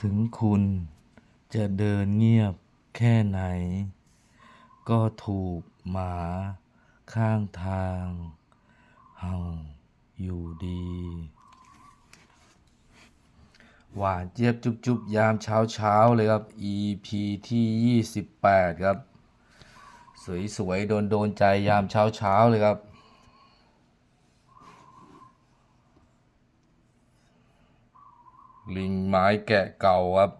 ถึงคุณจะเดินเงียบแค่ไหน ก็ถูกหมาข้างทางเห่าอยู่ดี หวานเจี๊ยบจุบจุบยามเช้าเช้าเลยครับ EP ที่ 28 ครับ สวยๆ โดนโดนใจยามเช้าเช้าเลยครับ ลิงไม้แกะเก่าครับ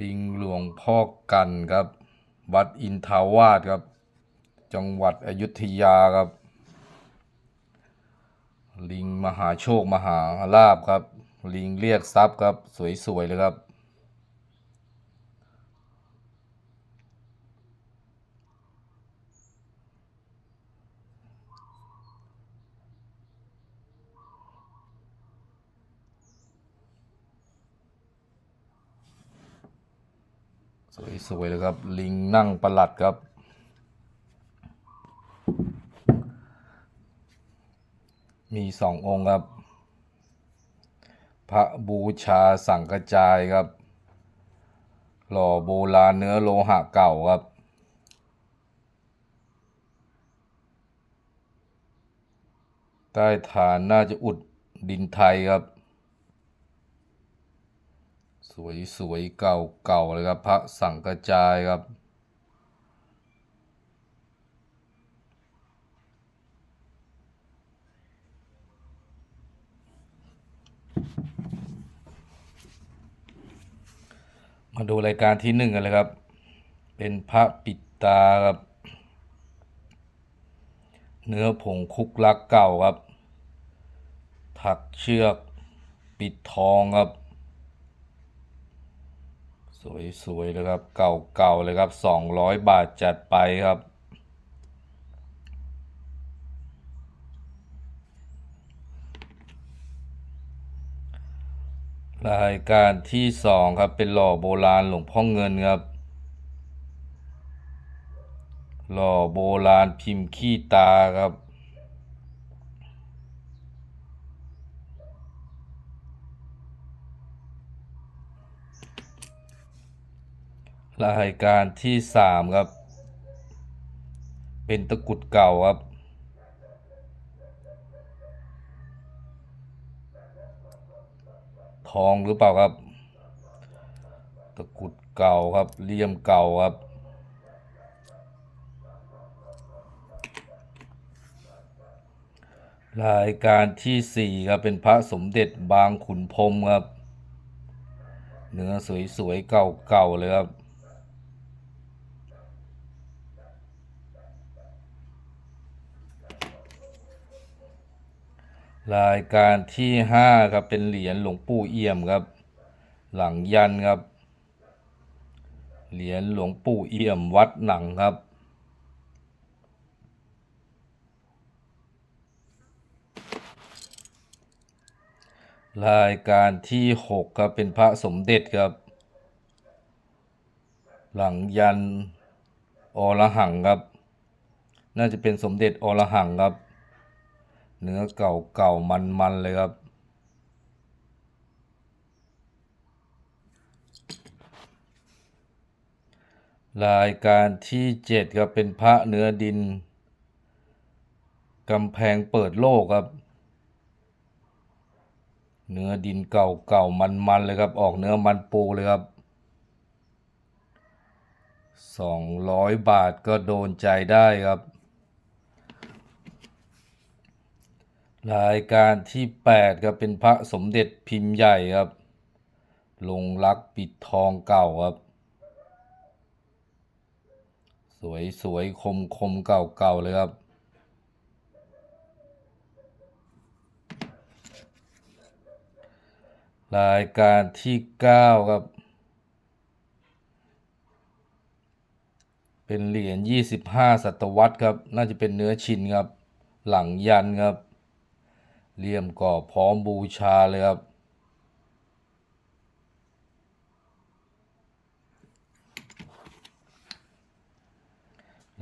ลิงหลวงพ่อกันครับ วัดอินทาวาสครับ จังหวัดอยุธยาครับ ลิงมหาโชคมหาลาบครับ ลิงเรียกทรัพย์ครับ สวยๆเลยครับ สวยๆเลยครับ ลิงนั่งประหลัดครับ มีสององค์ครับ พระบูชาสังกระจายครับ หล่อโบราณเนื้อโลหะเก่าครับใต้ฐานน่าจะอุดดินไทยครับ สวยสวยเก่าเก่าเลยครับ พระสังกระจายครับมาดูรายการที่หนึ่งกันเลยครับ เป็นพระปิดตาครับ เนื้อผงคุกลักเก่าครับ ถักเชือกปิดทองครับ สวยๆเลยครับ เก่าๆเลยครับสองร้อยบาทจัดไปครับ รายการที่สองครับเป็นหล่อโบราณหลวงพ่อเงินครับ หล่อโบราณพิมพ์ขี้ตาครับ รายการที่สามครับ เป็นตะกุดเก่าครับ ทองหรือเปล่าครับ ตะกุดเก่าครับเลี่ยมเก่าครับรายการที่สี่ครับเป็นพระสมเด็จบางขุนพรมครับ เนื้อสวยๆเก่าๆเลยครับ รายการที่ห้าครับเป็นเหรียญหลวงปู่เอี่ยมครับ หลังยันครับ เหรียญหลวงปู่เอี่ยมวัดหนังครับ รายการที่หกครับเป็นพระสมเด็จครับ หลังยันอรหังครับ น่าจะเป็นสมเด็จอรหังครับ เนื้อเก่าเก่ามันมันเลยครับ รายการที่เจ็ดครับเป็นพระเนื้อดินกำแพงเปิดโลกครับ เนื้อดินเก่าเก่ามันมันเลยครับ ออกเนื้อมันปูเลยครับสองร้อยบาทก็โดนใจได้ครับ รายการที่แปดครับ เป็นพระสมเด็จพิมพ์ใหญ่ครับ ลงรักปิดทองเก่าครับ สวยสวยคมคมเก่าเก่าเลยครับ รายการที่เก้าครับ เป็นเหรียญยี่สิบห้าศตวรรษครับ น่าจะเป็นเนื้อชินครับ หลังยันครับ เลี่ยมก่อพร้อมบูชาเลยครับ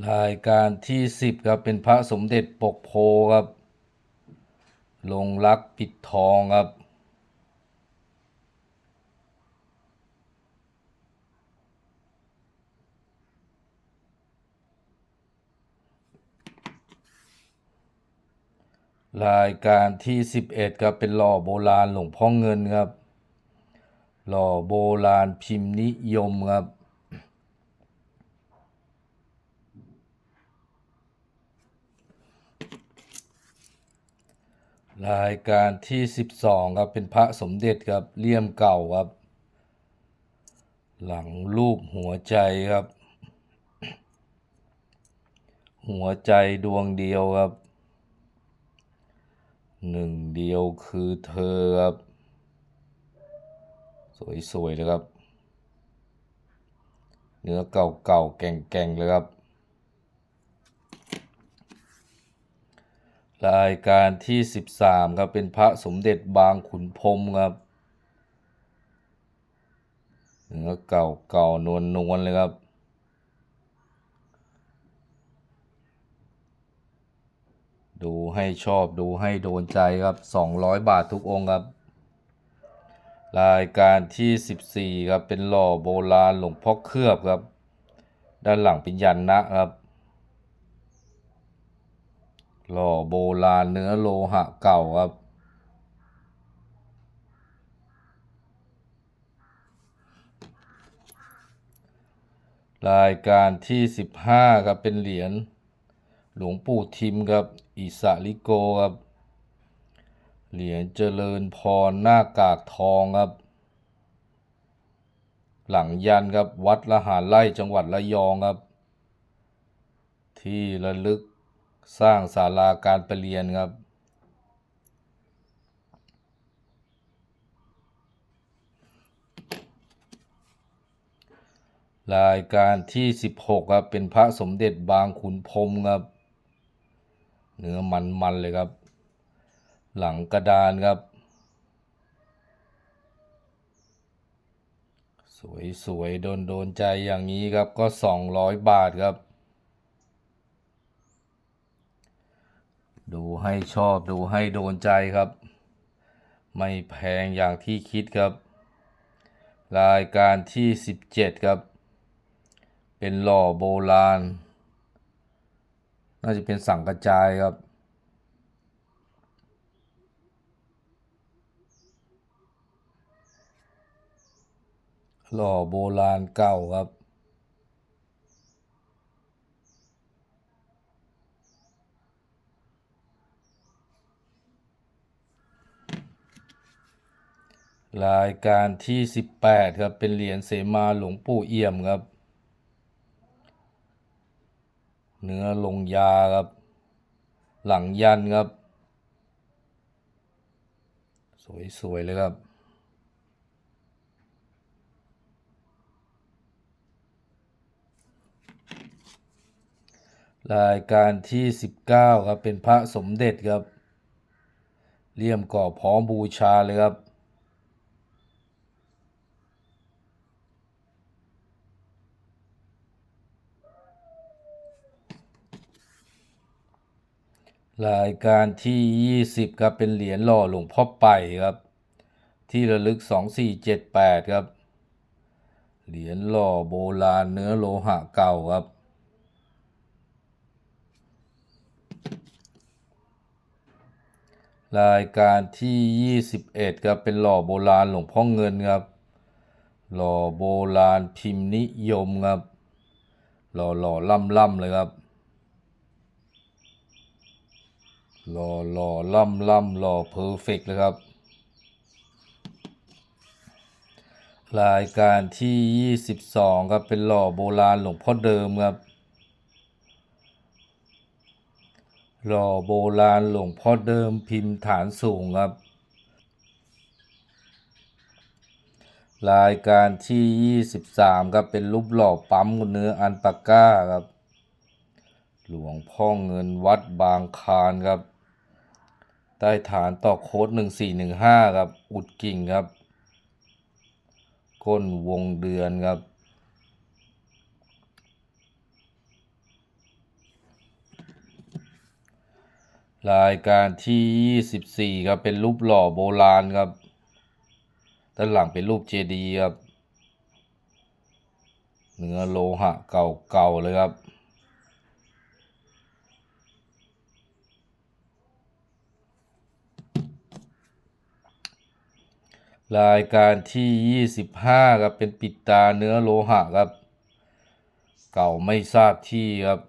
รายการที่สิบครับ เป็นพระสมเด็จปกโพครับ ลงรักปิดทองครับ รายการที่ 11ครับเป็นหล่อโบราณหลวงพ่อเงินครับ หล่อโบราณพิมพ์นิยมครับ รายการที่ 12ครับเป็นพระสมเด็จครับเลี่ยมเก่าครับ หลังรูปหัวใจครับ หัวใจดวงเดียวครับ หนึ่งเดียวคือเธอครับ สวยๆเลยครับ เนื้อเก่าๆแก่งๆเลยครับ รายการที่ 13 ครับ เป็นพระสมเด็จบางขุนพรมครับ เนื้อเก่าเก่านวลนวลๆเลยครับ ดูให้ชอบดูให้โดนใจครับ 200 บาททุกองค์ครับ รายการที่ 14 ครับเป็นหล่อโบราณหลวงพ่อเคลือบครับ ด้านหลังเป็นยันนะครับหล่อโบราณเนื้อโลหะเก่าครับ รายการที่ 15 ครับเป็นเหรียญ หลวงปู่ทิมครับ อิสาลิโกครับ เหรียญเจริญพรหน้ากากทองครับ หลังยันครับ วัดละหารไร่จังหวัดระยองครับ ที่ระลึกสร้างศาลาการประเรียนครับรายการที่ 16 ครับ เป็นพระสมเด็จบางขุนพรมครับ เนื้อมันๆเลยครับ หลังกระดานครับ สวยๆโดนโดนใจอย่างนี้ครับก็ 200 บาทครับ ดูให้ชอบดูให้โดนใจครับ ไม่แพงอย่างที่คิดครับ รายการที่ 17 ครับ เป็นหล่อโบราณ น่าจะเป็นสั่งกระจายครับ หล่อโบราณเก่าครับรายการที่ 18 ครับ เป็นเหรียญเสมาหลวงปู่เอี่ยมครับ เนื้อลงยาครับ หลังยันครับ สวยๆเลยครับรายการที่ 19 ครับ เป็นพระสมเด็จครับเลี่ยมก่อพร้อมบูชาเลยครับ รายการที่ 20 ครับ เป็นเหรียญหล่อหลวงพ่อไปครับ ที่ระลึก 2478 ครับ เหรียญหล่อโบราณเนื้อโลหะเก่าครับ รายการที่ 21 ครับ เป็นหล่อโบราณหลวงพ่อเงินครับ หล่อโบราณพิมพ์นิยมครับ หล่อหล่อล่ำล่ำเลยครับ หล่อหล่อล่ำล่ำหล่อเพอร์เฟกเลยครับ รายการที่ 22 ครับ เป็นหล่อโบราณหลวงพ่อเดิมครับ หล่อโบราณหลวงพ่อเดิมพิมพ์ฐานสูงครับ รายการที่ 23 ครับ เป็นรูปหล่อปั๊มเนื้ออันปาก้าครับหลวงพ่อเงินวัดบางคานครับ ใต้ฐานต่อโค้ด1415ครับ อุดกิ่งครับ ก้นวงเดือนครับรรายการที่ยี่สิบสี่ครับ เป็นรูปหล่อโบราณครับ ด้านหลังเป็นรูปเจดีย์ครับ เนื้อโลหะเก่าๆเลยครับ รายการที่ยี่สิบห้าครับเป็นปิดตาเนื้อโลหะครับ เก่าไม่ทราบที่ครับ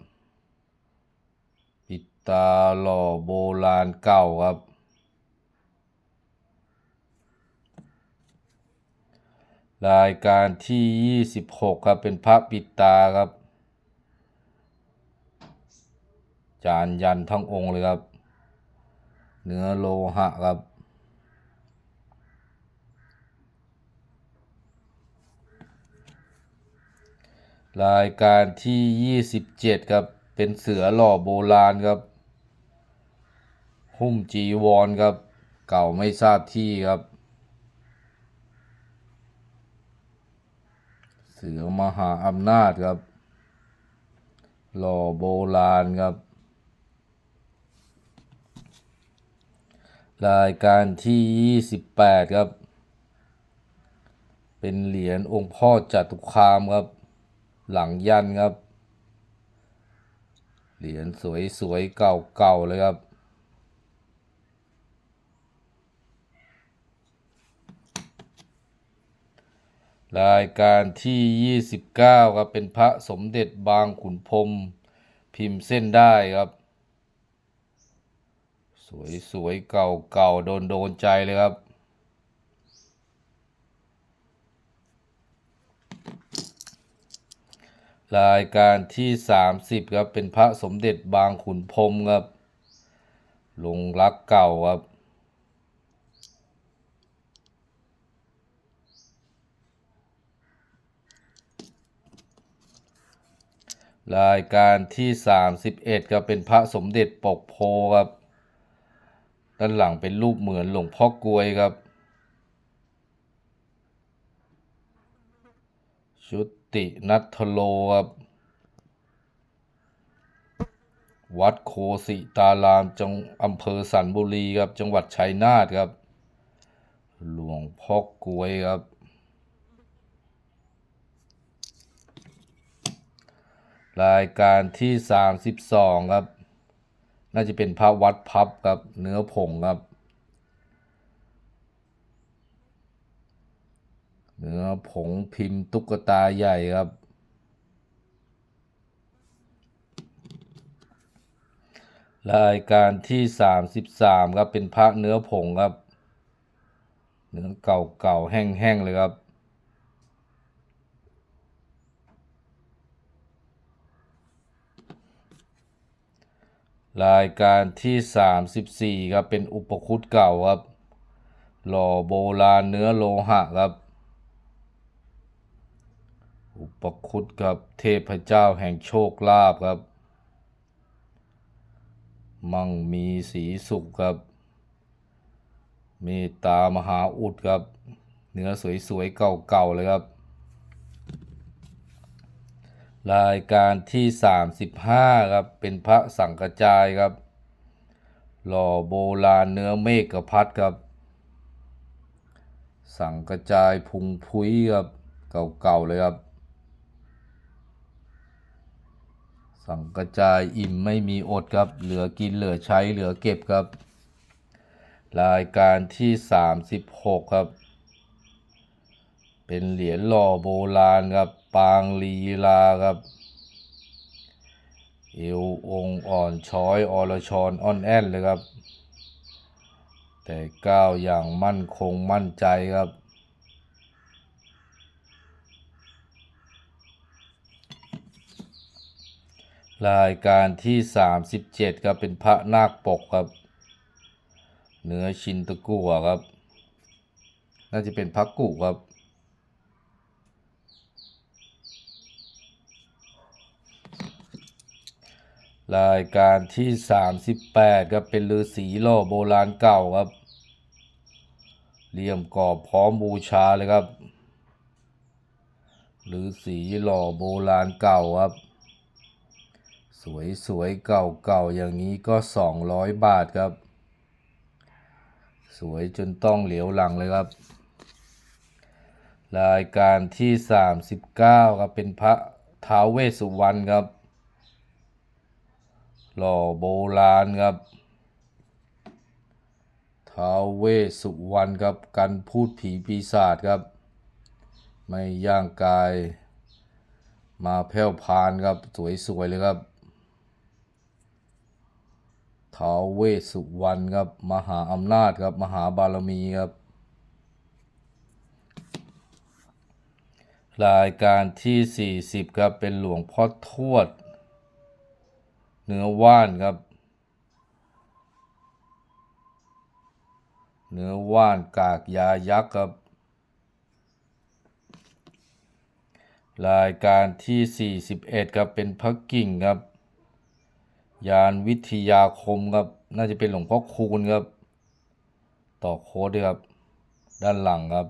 ปิดตาหล่อโบราณเก่าครับ รายการที่ยี่สิบหกครับเป็นพระปิดตาครับ จานยันทั้งองค์เลยครับ เนื้อโลหะครับ รายการที่ยี่สิบเจ็ดครับ เป็นเสือหล่อโบราณครับ หุ้มจีวรครับ เก่าไม่ทราบที่ครับ เสือมหาอำนาจครับ หล่อโบราณครับ รายการที่ยี่สิบแปดครับ เป็นเหรียญองค์พ่อจตุคามครับ หลังยันครับ เหรียญสวยๆ เก่าๆ เลยครับ รายการที่ 29 ครับ เป็นพระสมเด็จบางขุนพรมพิมพ์เส้นได้ครับ สวยๆ เก่าๆ โดนๆ ใจเลยครับ รายการที่ 30ครับเป็นพระสมเด็จบางขุนพรมครับลงรักเก่าครับรายการที่ 31ครับเป็นพระสมเด็จปกโพครับ ด้านหลังเป็นรูปเหมือนหลวงพ่อกลวยครับ ชุด ตินัทโลครับวัดโคสิตารามจังอำเภอสันบุรีครับ จังหวัดชัยนาทครับ หลวงพ่อกลวยครับ รายการที่ 32 ครับ น่าจะเป็นพระวัดพับครับ เนื้อผงครับ เนื้อผงพิมพ์ตุ๊กตาใหญ่ครับ รายการที่33ครับเป็นพระเนื้อผงครับ เนื้อเก่าๆแห้งๆเลยครับรายการที่ 34 ครับ เป็นอุปคุตเก่าครับ หล่อโบราณเนื้อโลหะครับ อุปคุตครับเทพเจ้าแห่งโชคลาภครับ มั่งมีสีสุขครับ เมตตามหาอุดครับ เนื้อสวยๆเก่าๆเลยครับ รายการที่ 35 ครับ เป็นพระสังกจายครับ หล่อโบราณเนื้อเมฆกพัดครับสังกจายพุงพุ้ยครับ เก่าๆเลยครับ สังกจายอิ่มไม่มีอดครับ เหลือกินเหลือใช้เหลือเก็บครับ รายการที่ 36 ครับ เป็นเหรียญหล่อโบราณครับ ปางลีลาครับ เอวองอ่อนช้อยอรชรอ่อนแอนเลยครับ แต่ก้าวอย่างมั่นคงมั่นใจครับ รายการที่ 37ครับเป็นพระนาคปกครับ เนื้อชินตะกัวครับ น่าจะเป็นพระกุครับ รายการที่ 38ครับเป็นฤาษีหล่อโบราณเก่าครับเหลี่ยมกรอบพร้อมบูชาเลยครับฤาษีหล่อโบราณเก่าครับ สวยสวยๆเก่าๆอย่างนี้ก็สองร้อยบาทครับ สวยจนต้องเหลียวหลังเลยครับ รายการที่สามสิบเก้าครับ เป็นพระท้าวเวสสุวรรณครับ หล่อโบราณครับท้าวเวสสุวรรณครับ กันพูดผีปีศาจครับ ไม่ย่างกาย มาแผ่วพานครับ สวยๆเลยครับ ท้าวเวสสุวรรณครับ มหาอำนาจครับ มหาบารมีครับ รายการที่ 40 ครับ เป็นหลวงพ่อทวด เนื้อว่านครับ เนื้อว่านกากยายักษ์ครับ รายการที่ 41 ครับ เป็นพระกิ่งครับ ยานวิทยาคมครับ น่าจะเป็นหลวงพ่อคูณครับ ต่อโค้ดด้วยครับ ด้านหลังครับ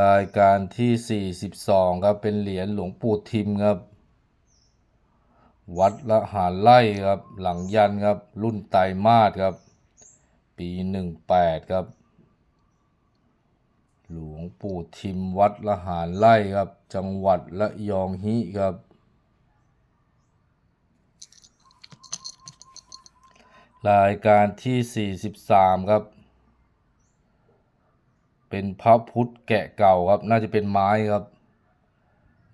รายการที่ 42 ครับ เป็นเหรียญหลวงปู่ทิมครับ วัดละหารไล่ครับ หลังยันครับ รุ่นไตรมาสครับ ปี 18 ครับ หลวงปู่ทิมวัดละหารไล่ครับ จังหวัดละยองฮิครับ รายการที่ 43 ครับ เป็นพระพุทธแกะเก่าครับ น่าจะเป็นไม้ครับ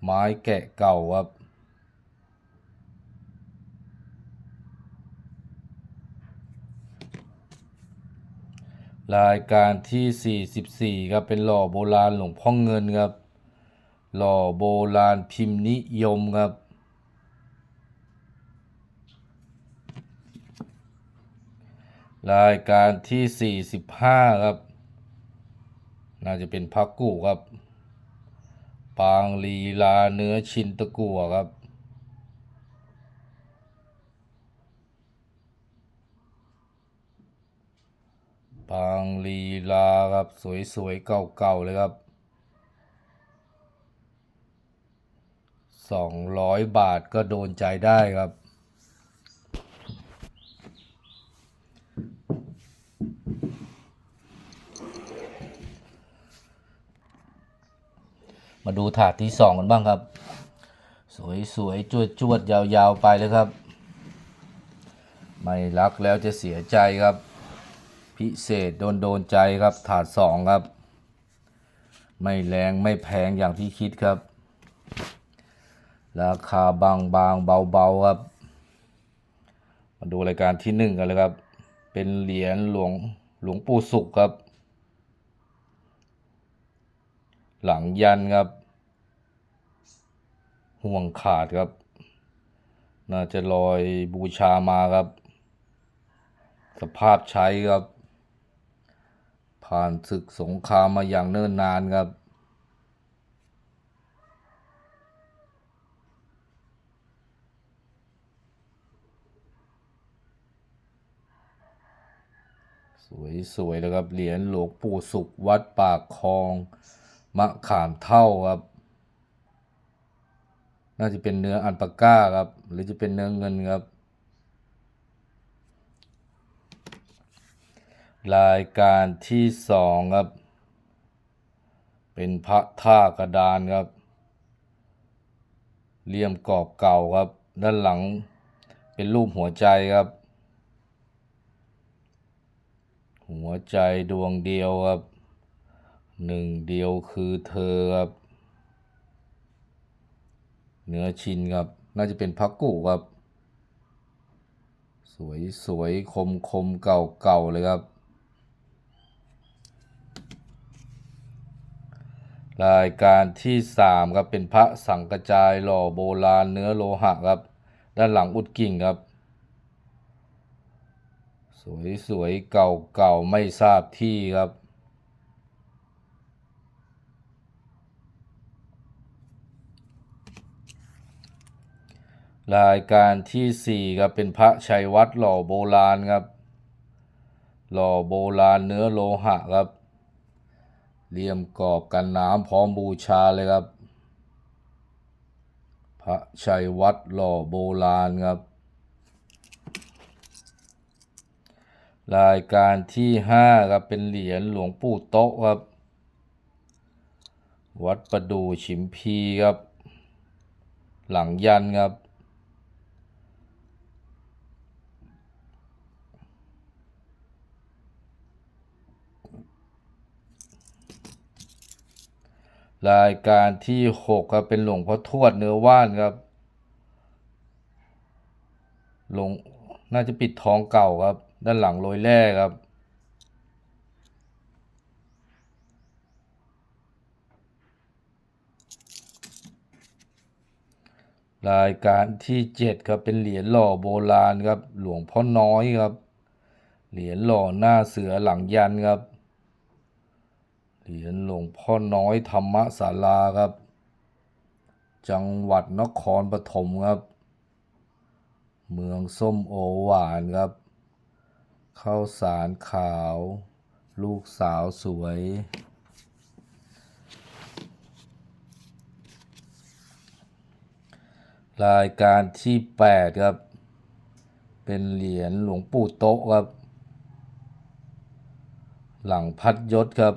ไม้แกะเก่าครับ รายการที่ 44ครับเป็นหล่อโบราณหลวงพ่อเงินครับ หล่อโบราณพิมพ์นิยมครับ รายการที่ 45 ครับ น่าจะเป็นพักกูครับ ปางลีลาเนื้อชินตะกัวครับ ปางลีลาครับ สวยๆ เก่าๆ เลยครับสองร้อยบาทก็โดนใจได้ครับ มาดูถาดที่สองกันบ้างครับ สวยๆ จวดๆ ยาวๆ ไปเลยครับ ไม่รักแล้วจะเสียใจครับ พิเศษโดนโดนใจครับ ถาดสองครับ ไม่แรงไม่แพงอย่างที่คิดครับ ราคาบางบางๆเบาครับ มาดูรายการที่หนึ่งกันเลยครับ เป็นเหรียญหลวงหลวงปู่สุขครับ หลังยันครับ ห่วงขาดครับ น่าจะลอยบูชามาครับ สภาพใช้ครับ ผ่านศึกสงครามมาอย่างเนิ่นนานครับ สวยๆเลยครับ เหรียญหลวงปู่สุขวัดปากคลอง มะขามเท่าครับ น่าจะเป็นเนื้ออันปาก้าครับ หรือจะเป็นเนื้อเงินครับ รายการที่สองครับ เป็นพระท่ากระดานครับเหลี่ยมกรอบเก่าครับ ด้านหลังเป็นรูปหัวใจครับ หัวใจดวงเดียวครับ หนึ่งเดียวคือเธอครับเนื้อชินครับ น่าจะเป็นพักกุครับ สวยสวยคมคมเก่าเก่าเลยครับ รายการที่สามครับเป็นพระสังกระจายหล่อโบราณเนื้อโลหะครับ ด้านหลังอุดกิ่งครับ สวยสวยเก่าเก่าไม่ทราบที่ครับ รายการที่สี่ครับเป็นพระชัยวัดหล่อโบราณครับ หล่อโบราณเนื้อโลหะครับ เลี่ยมกรอบกันน้ำพร้อมบูชาเลยครับ พระชัยวัดหล่อโบราณครับ รายการที่ห้าครับเป็นเหรียญหลวงปู่โต๊ะครับ วัดประดูฉิมพีครับ หลังยันครับ รายการที่หกครับเป็นหลวงพ่อทวดเนื้อว่านครับหลวงน่าจะปิดทองเก่าครับ ด้านหลังโรยแร่ครับ รายการที่เจ็ดครับเป็นเหรียญหล่อโบราณครับ หลวงพ่อน้อยครับ เหรียญหล่อหน้าเสือหลังยันครับ เหรียญหลวงพ่อน้อยธรรมศาลาครับ จังหวัดนครปฐมครับ เมืองส้มโอหวานครับข้าวสารขาว ลูกสาวสวย รายการที่แปดครับ เป็นเหรียญหลวงปู่โต๊ะครับ หลังพัดยศครับ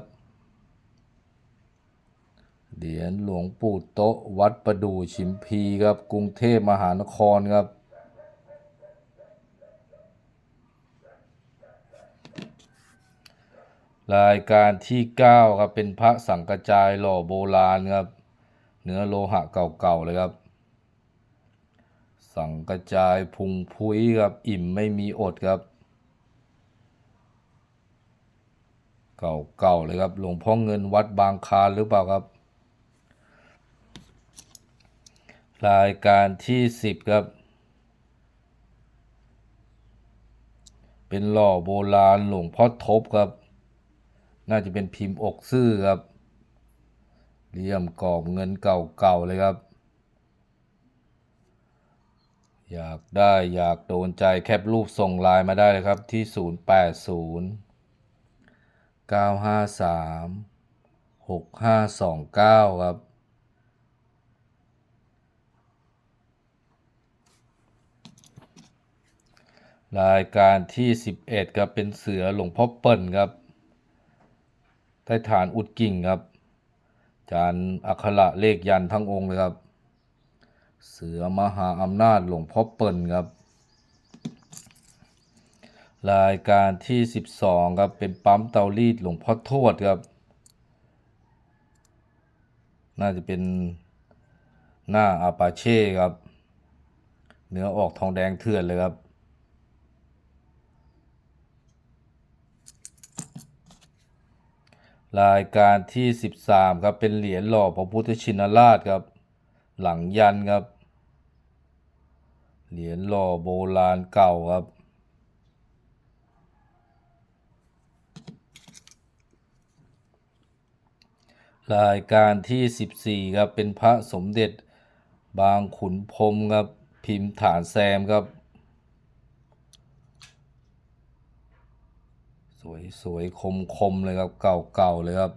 เหรียญหลวงปู่โต๊ะวัดประดู่ชิมพีครับกรุงเทพมหานครครับรายการที่เก้าครับ เป็นพระสังกระจายหล่อโบราณครับ เนื้อโลหะเก่าๆเลยครับ สังกระจายพุงพุ้ยครับ อิ่มไม่มีอดครับ เก่าๆเลยครับ หลวงพ่อเงินวัดบางคานหรือเปล่าครับ รายการที่สิบครับ เป็นหล่อโบราณหลวงพ่อทบครับ น่าจะเป็นพิมพ์อกซื่อครับเลี่ยมกรอบเงินเก่าๆเลยครับ อยากได้อยากโดนใจแคปรูปส่งไลน์มาได้เลยครับที่ 080 953 6529 ครับ รายการที่ 11ครับเป็นเสือหลวงพ่อเปิ่นครับใต้ฐานอุดกิ่งครับ จานอักขระเลขยันทั้งองค์เลยครับ เสือมหาอำนาจหลวงพ่อเปิ่นครับ รายการที่ 12ครับเป็นปั๊มเตารีดหลวงพ่อทวดครับ น่าจะเป็นหน้าอาปาเช่ครับ เนื้อออกทองแดงเถื่อนเลยครับ รายการที่ 13 ครับเป็นเหรียญหล่อพระพุทธชินราชครับ หลังยันครับ เหรียญหล่อโบราณเก่าครับ รายการที่ 14 ครับเป็นพระสมเด็จบางขุนพรมครับพิมพ์ฐานแซมครับ ส วยสวยคมคมเลยครับ เก่าเก่าเลยครับ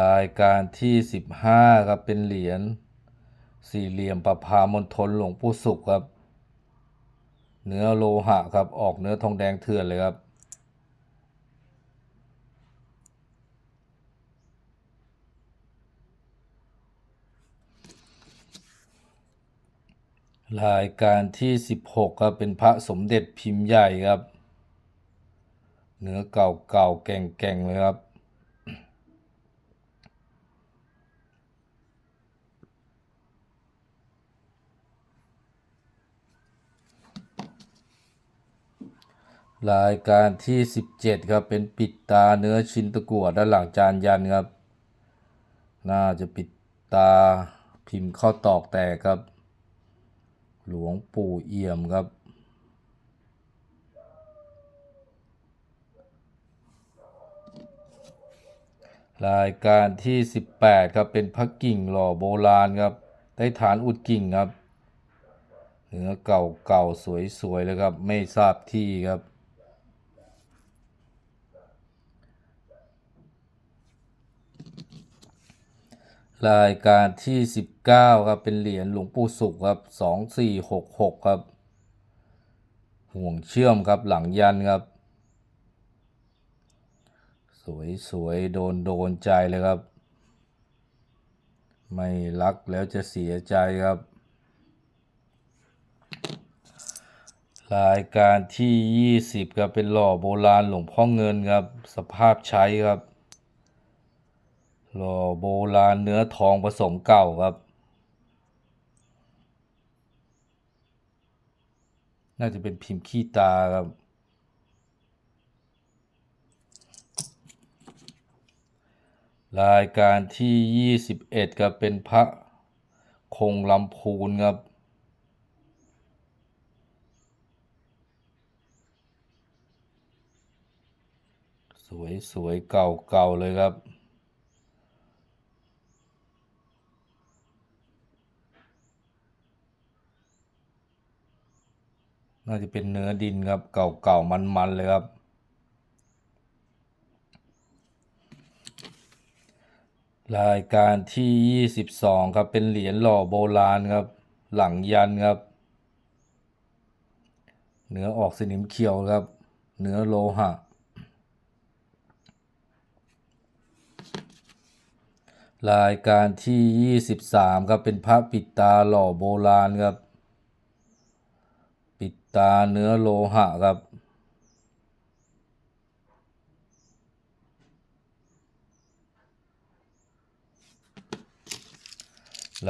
รายการที่15ครับเป็นเหรียญสี่เหลี่ยมประพามณฑลหลวงปู่สุขครับ เนื้อโลหะครับออกเนื้อทองแดงเถื่อนเลยครับ รายการที่ 16ครับเป็นพระสมเด็จพิมพ์ใหญ่ครับ เนื้อเก่าเก่าแก่งแก่งเลยครับ รายการที่ 17 ครับ เป็นปิดตาเนื้อชิ้นตะกั่วด้านหลังจานยันครับ น่าจะปิดตาพิมพ์ข้าตอกแตกครับ หลวงปู่เอี่ยมครับ รายการที่ 18 ครับ เป็นพระกิ่งหล่อโบราณครับไต้ฐานอุดกิ่งครับ เนื้อเก่าเก่าสวยสวยๆเลยครับ ไม่ทราบที่ครับ รายการที่สิบเก้าครับ เป็นเหรียญหลวงปู่สุขครับสองสี่หกหกครับ ห่วงเชื่อมครับหลังยันครับ สวยสวยโดนโดนใจเลยครับ ไม่รักแล้วจะเสียใจครับ รายการที่ 20 ครับ เป็นหล่อโบราณหลวงพ่อเงินครับ สภาพใช้ครับ หล่อโบราณเนื้อทองผสมเก่าครับ น่าจะเป็นพิมพ์ขี้ตาครับรายการที่ 21ครับเป็นพระคงลำพูนครับ สวยสวยเก่าเก่าเลยครับ น่าจะเป็นเนื้อดินครับ เก่าเก่ามันมันๆเลยครับ รายการที่ 22 ครับ เป็นเหรียญหล่อโบราณครับ หลังยันครับ เนื้อออกสนิมเขียวครับ เนื้อโลหะ รายการที่ 23 ครับ เป็นพระปิดตาหล่อโบราณครับ ปิดตาเนื้อโลหะครับ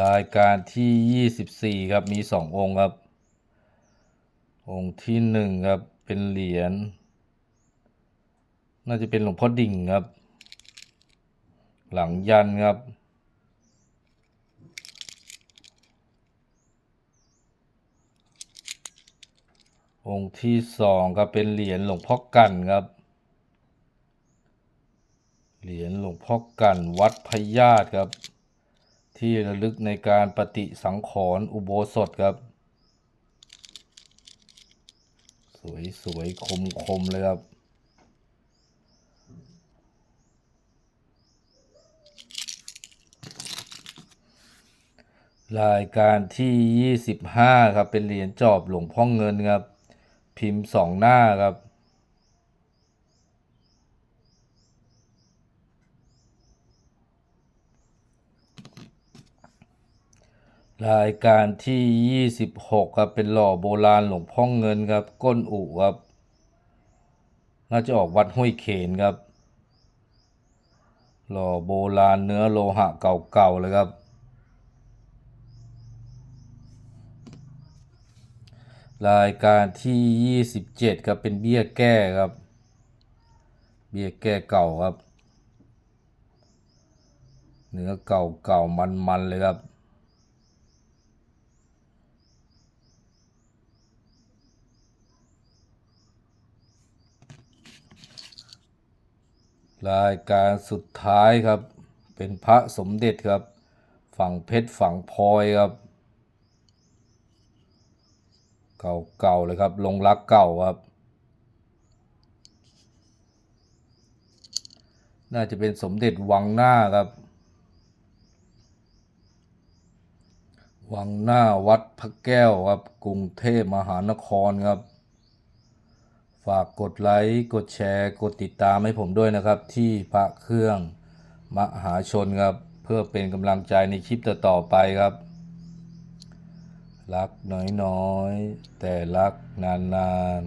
รายการที่ 24 ครับ มีสององค์ครับ องค์ที่หนึ่งครับ เป็นเหรียญ น่าจะเป็นหลวงพ่อดิ่งครับ หลังยันครับ องค์ที่สองครับเป็นเหรียญหลวงพ่อกันครับ เหรียญหลวงพ่อกันวัดพญาตครับ ที่ระลึกในการปฏิสังขรณ์อุโบสถครับ สวยสวยคมคมเลยครับ รายการที่ 25 ครับ เป็นเหรียญจอบหลวงพ่อเงินครับ พิมพ์สองหน้าครับ รายการที่ 26 ครับ เป็นหล่อโบราณหลวงพ่อเงินครับ ก้นอุครับ น่าจะออกวัดห้วยเขนครับ หล่อโบราณเนื้อโลหะเก่าๆเลยครับ รายการที่ 27ครับเป็นเบี้ยแก้ครับ เบี้ยแก้เก่าครับ เนื้อเก่าเก่ามันมันๆเลยครับ รายการสุดท้ายครับ เป็นพระสมเด็จครับ ฝั่งเพชรฝั่งพลอยครับ เก่าๆเลยครับ ลงรักเก่าครับ น่าจะเป็นสมเด็จวังหน้าครับ วังหน้าวัดพระแก้วครับ กรุงเทพมหานครครับ ฝากกดไลค์กดแชร์กดติดตามให้ผมด้วยนะครับ ที่พระเครื่องมหาชนครับ เพื่อเป็นกำลังใจในคลิปต่อๆไปครับ รักน้อยๆ แต่รักนาน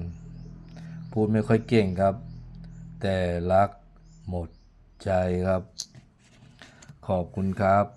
ๆ พูดไม่ค่อยเก่งครับ แต่รักหมดใจครับ ขอบคุณครับ